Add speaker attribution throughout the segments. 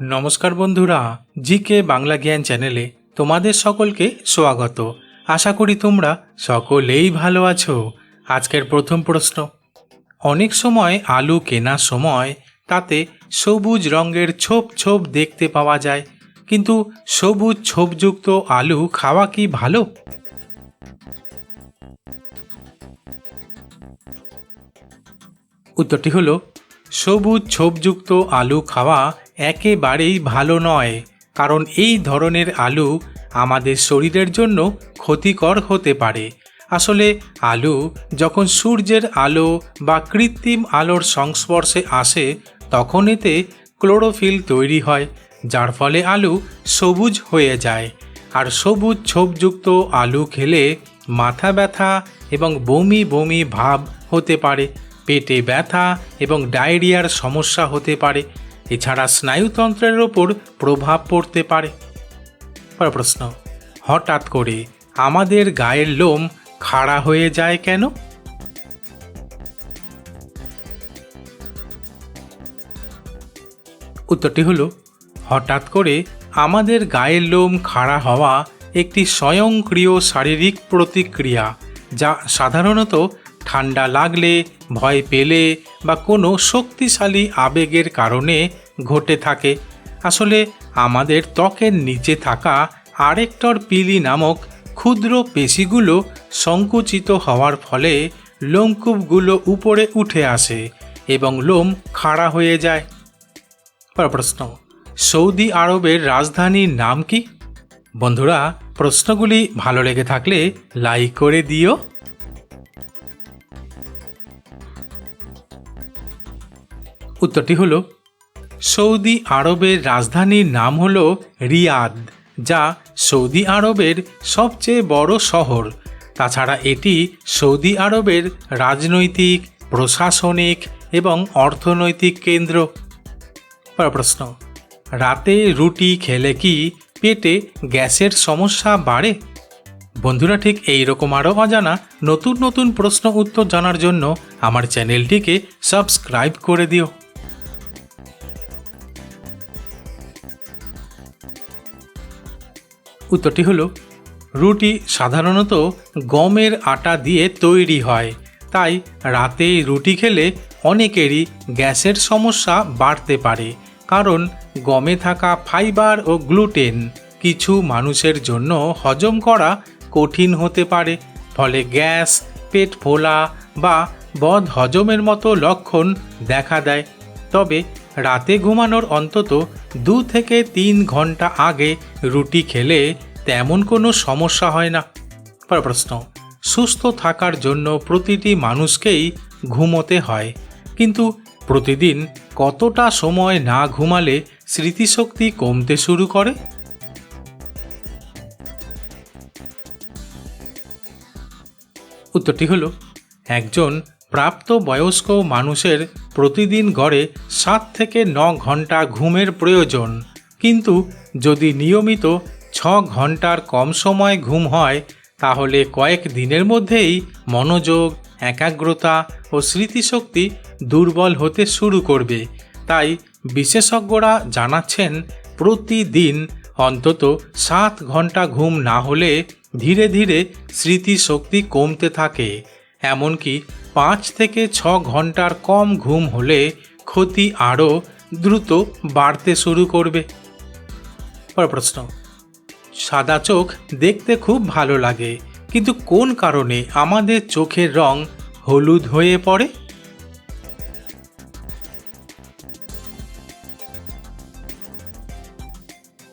Speaker 1: নমস্কার বন্ধুরা জি কে বাংলা জ্ঞান চ্যানেলে তোমাদের সকলকে স্বাগত। আশা করি তোমরা সকলেই ভালো আছো। আজকের প্রথম প্রশ্ন। অনেক সময় আলু কেনার সময় তাতে সবুজ রঙের ছোপ ছোপ দেখতে পাওয়া যায়, কিন্তু সবুজ ছোপযুক্ত আলু খাওয়া কি ভালো? উত্তরটি হলো, সবুজ ছোপযুক্ত আলু খাওয়া একেবারেই ভালো নয়, কারণ এই ধরনের আলু আমাদের শরীরের জন্য ক্ষতিকর হতে পারে। আসলে আলু যখন সূর্যের আলো বা কৃত্রিম আলোর সংস্পর্শে আসে, তখন এতে ক্লোরোফিল তৈরি হয়, যার ফলে আলু সবুজ হয়ে যায়। আর সবুজ ছোপযুক্ত আলু খেলে মাথা ব্যথা এবং বমি বমি ভাব হতে পারে, পেটে ব্যথা এবং ডায়রিয়ার সমস্যা হতে পারে এছাড়া স্নায়ুতন্ত্রের ওপর প্রভাব পড়তে পারে। প্রশ্ন, হঠাৎ করে আমাদের গায়ের লোম খাড়া হয়ে যায় কেন? উত্তরটি হলো, হঠাৎ করে আমাদের গায়ের লোম খাড়া হওয়া একটি স্বয়ংক্রিয় শারীরিক প্রতিক্রিয়া যা সাধারণত ঠান্ডা লাগলে, ভয় পেলে বা কোনো শক্তিশালী আবেগের কারণে ঘটে থাকে। আসলে আমাদের ত্বকের নিচে থাকা আরেকটর পিলি নামক ক্ষুদ্র পেশিগুলো সংকুচিত হওয়ার ফলে লোমকূপগুলো উপরে উঠে আসে এবং লোম খাড়া হয়ে যায়। প্রশ্ন, সৌদি আরবের রাজধানীর নাম কি? বন্ধুরা, প্রশ্নগুলি ভালো লেগে থাকলে লাইক করে দিও। উত্তরটি হল, সৌদি আরবের রাজধানীর নাম হল রিয়াদ, যা সৌদি আরবের সবচেয়ে বড় শহর। তাছাড়া এটি সৌদি আরবের রাজনৈতিক, প্রশাসনিক এবং অর্থনৈতিক কেন্দ্র। প্রশ্ন, রাতে রুটি খেলে কি পেটে গ্যাসের সমস্যা বাড়ে? বন্ধুরা, ঠিক এই রকম আরও অজানা নতুন নতুন প্রশ্ন উত্তর জানার জন্য আমার চ্যানেলটিকে সাবস্ক্রাইব করে দিও। উত্তরটি হলো, রুটি সাধারণত গমের আটা দিয়ে তৈরি হয়। তাই রাতে রুটি খেলে অনেকেরই গ্যাসের সমস্যা বাড়তে পারে, কারণ গমে থাকা ফাইবার ও গ্লুটেন কিছু মানুষের জন্য হজম করা কঠিন হতে পারে, ফলে গ্যাস, পেট ফোলা বা বদ হজমের মতো লক্ষণ দেখা দেয়। তবে রাতে ঘুমানোর অন্তত দু থেকে তিন ঘণ্টা আগে রুটি খেলে তেমন কোনো সমস্যা হয় না। প্রশ্ন, সুস্থ থাকার জন্য প্রতিটি মানুষকেই ঘুমোতে হয়, কিন্তু প্রতিদিন কতটা সময় না ঘুমালে স্মৃতিশক্তি কমতে শুরু করে? উত্তরটি হলো, একজন প্রাপ্ত বয়স্ক মানুষের প্রতিদিন গড়ে সাত থেকে ন ঘণ্টা ঘুমের প্রয়োজন। কিন্তু যদি নিয়মিত ছ ঘণ্টার কম সময় ঘুম হয়, তাহলে কয়েক দিনের মধ্যেই মনোযোগ, একাগ্রতা ও স্মৃতিশক্তি দুর্বল হতে শুরু করবে। তাই বিশেষজ্ঞরা জানাচ্ছেন, প্রতিদিন অন্তত সাত ঘণ্টা ঘুম না হলে ধীরে ধীরে স্মৃতিশক্তি কমতে থাকে। এমনকি পাঁচ থেকে ছ ঘণ্টার কম ঘুম হলে ক্ষতি আরও দ্রুত বাড়তে শুরু করবে। পরের প্রশ্ন। সাদা চোখ দেখতে খুব ভালো লাগে, কিন্তু কোন কারণে আমাদের চোখের রং হলুদ হয়ে পড়ে?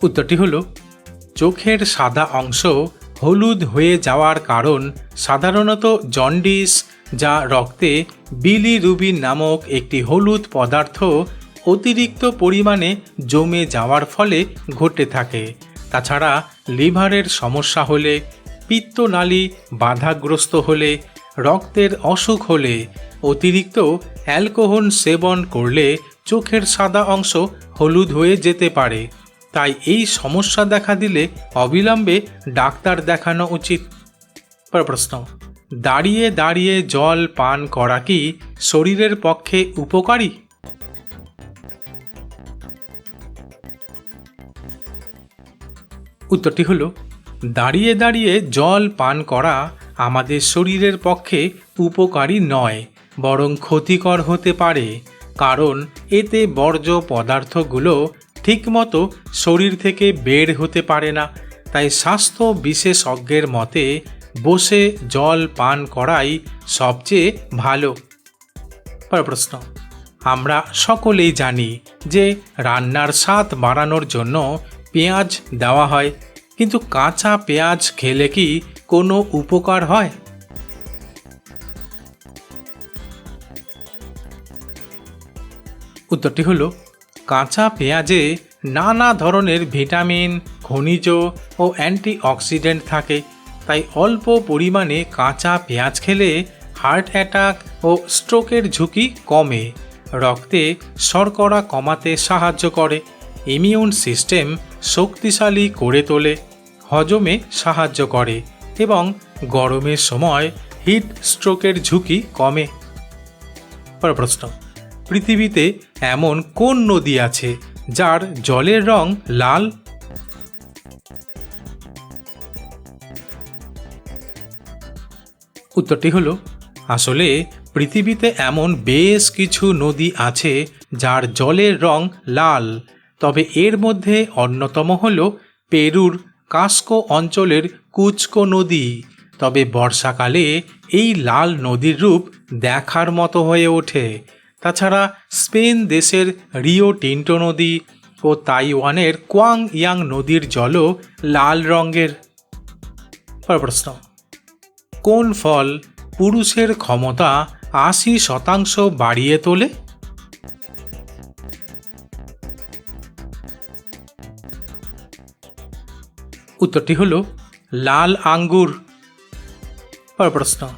Speaker 1: উত্তরটি হলো, চোখের সাদা অংশ হলুদ হয়ে যাওয়ার কারণ সাধারণত জন্ডিস, যা রক্তে বিলি বিলিরুবিন নামক একটি হলুদ পদার্থ অতিরিক্ত পরিমাণে জমে যাওয়ার ফলে ঘটে থাকে। তাছাড়া লিভারের সমস্যা হলে, পিত্তনালী বাধাগ্রস্ত হলে, রক্তের অসুখ হলে, অতিরিক্ত অ্যালকোহল সেবন করলে চোখের সাদা অংশ হলুদ হয়ে যেতে পারে। তাই এই সমস্যা দেখা দিলে অবিলম্বে ডাক্তার দেখানো উচিত। প্রশ্ন, দাঁড়িয়ে দাঁড়িয়ে জল পান করা কি শরীরের পক্ষে উপকারী? উত্তরটি হলো, দাঁড়িয়ে দাঁড়িয়ে জল পান করা আমাদের শরীরের পক্ষে উপকারী নয়, বরং ক্ষতিকর হতে পারে, কারণ এতে বর্জ্য পদার্থগুলো ঠিকমতো শরীর থেকে বের হতে পারে না। তাই স্বাস্থ্য বিশেষজ্ঞের মতে বসে জল পান করাই সবচেয়ে ভালো। প্রশ্ন, আমরা সকলেই জানি যে রান্নার স্বাদ বাড়ানোর জন্য পেঁয়াজ দেওয়া হয়, কিন্তু কাঁচা পেঁয়াজ খেলে কি কোনো উপকার হয়? উত্তরটি হলো কাঁচা পেঁয়াজে নানা ধরনের ভিটামিন, খনিজ ও অ্যান্টিঅক্সিডেন্ট থাকে। তাই অল্প পরিমাণে কাঁচা পেঁয়াজ খেলে হার্ট অ্যাটাক ও স্ট্রোকের ঝুঁকি কমে। রক্তে শর্করা কমাতে সাহায্য করে। ইমিউন সিস্টেম শক্তিশালী করে তোলে, হজমে সাহায্য করে এবং গরমের সময় হিট স্ট্রোকের ঝুঁকি কমে। প্রশ্ন, পৃথিবীতে এমন কোন নদী আছে যার জলের রং লাল? উত্তরটি হলো, আসলে পৃথিবীতে এমন বেশ কিছু নদী আছে যার জলের রং লাল, তবে এর মধ্যে অন্যতম হল পেরুর কাস্কো অঞ্চলের কুচকো নদী। তবে বর্ষাকালে এই লাল নদীর রূপ দেখার মতো হয়ে ওঠে। তাছাড়া স্পেন দেশের রিও টিন্টো নদী ও তাইওয়ানের কোয়াং ইয়াং নদীর জলও লাল রঙের। প্রশ্ন। কোন ফল পুরুষের ক্ষমতা আশি শতাংশ বাড়িয়ে তোলে? উত্তরটি হলো লাল আঙ্গুর। প্রশ্ন।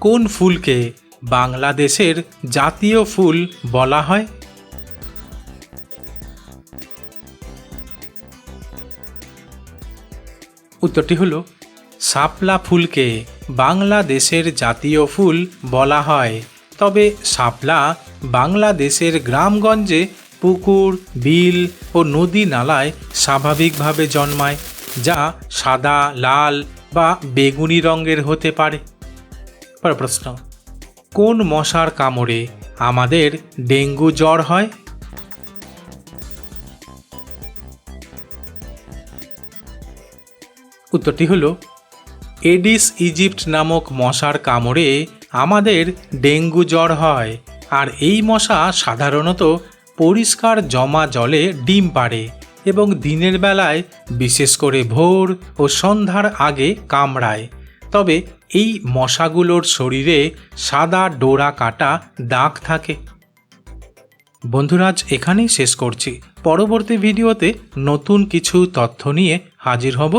Speaker 1: কোন ফুলকে বাংলাদেশের জাতীয় ফুল বলা হয়। উত্তরটি হলো, শাপলা ফুলকে বাংলাদেশের জাতীয় ফুল বলা হয়। তবে শাপলা বাংলাদেশের গ্রামগঞ্জে পুকুর, বিল ও নদী নালায় স্বাভাবিকভাবে জন্মায়, যা সাদা, লাল বা বেগুনি রঙের হতে পারে। প্রশ্ন কোন মশার কামড়ে আমাদের ডেঙ্গু জ্বর হয়? উত্তরটি হলো, এডিস ইজিপ্ট নামক মশার কামড়ে আমাদের ডেঙ্গু জ্বর হয়, আর এই মশা সাধারণত পরিষ্কার জমা জলে ডিম পাড়ে এবং দিনের বেলায় বিশেষ করে ভোর ও সন্ধ্যার আগে কামড়ায়। তবে এই মশাগুলোর শরীরে সাদা ডোরা কাটা দাগ থাকে। বন্ধুরাজ এখানেই শেষ করছি। পরবর্তী ভিডিওতে নতুন কিছু তথ্য নিয়ে হাজির হব।